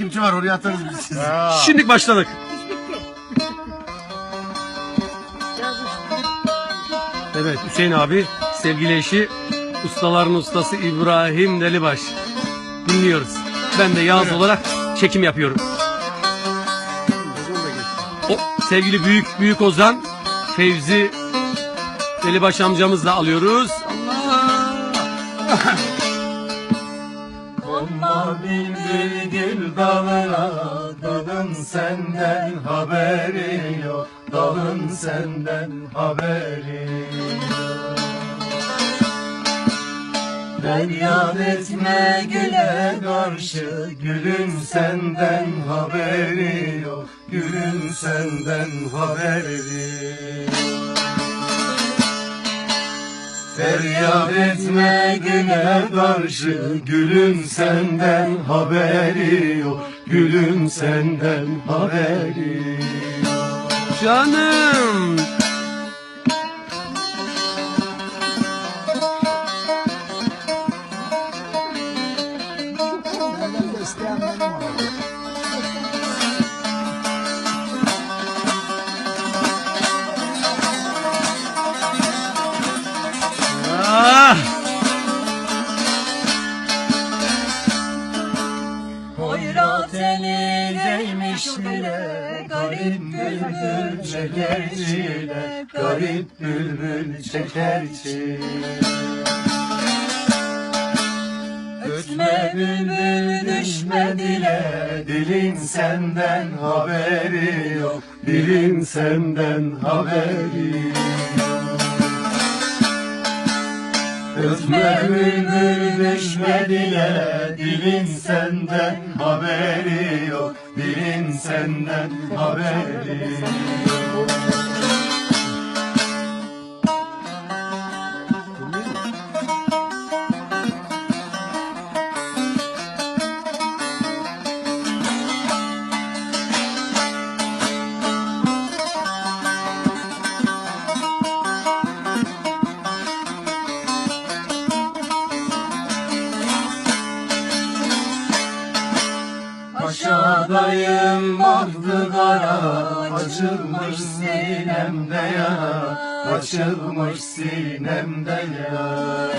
takipçi var oraya atarız biz sizi. Şimdi başladık. Evet Hüseyin abi sevgili eşi ustaların ustası İbrahim Delibaş. Dinliyoruz. Ben de Yağız olarak çekim yapıyorum. O sevgili büyük büyük Ozan Fevzi Delibaş amcamızla alıyoruz. Allah! Konma bildirgin dalına Dalın senden haberi yok. Dalın senden haberi yok. Feryat etme güle karşı. Gülün senden haberi yok. Gülün senden haberi yok Feryat etme güne karşı Gülün senden haberi yok. Gülün senden haberi yok. Canım. İsteyen benim Hoyrat eli değmiş bile Garip bülbül çeker çile Garip bülbül çeker çile Ötme bülbül düşme dile. Dilin senden haberi yok. Dilin senden haberi yok Ötme bülbül Dilin senden haberi yok Dilin senden haberi. yok Aşağıdayım bahtı kara Açılmış sinemde yara Açılmış sinemde yara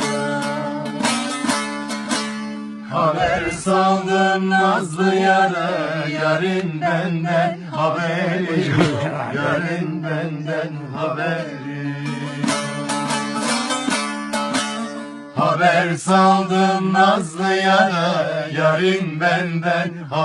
Haber saldım nazlı yara Yarın benden haberi Yarın benden haberi Haber saldım nazlı yara Yarın benden haberi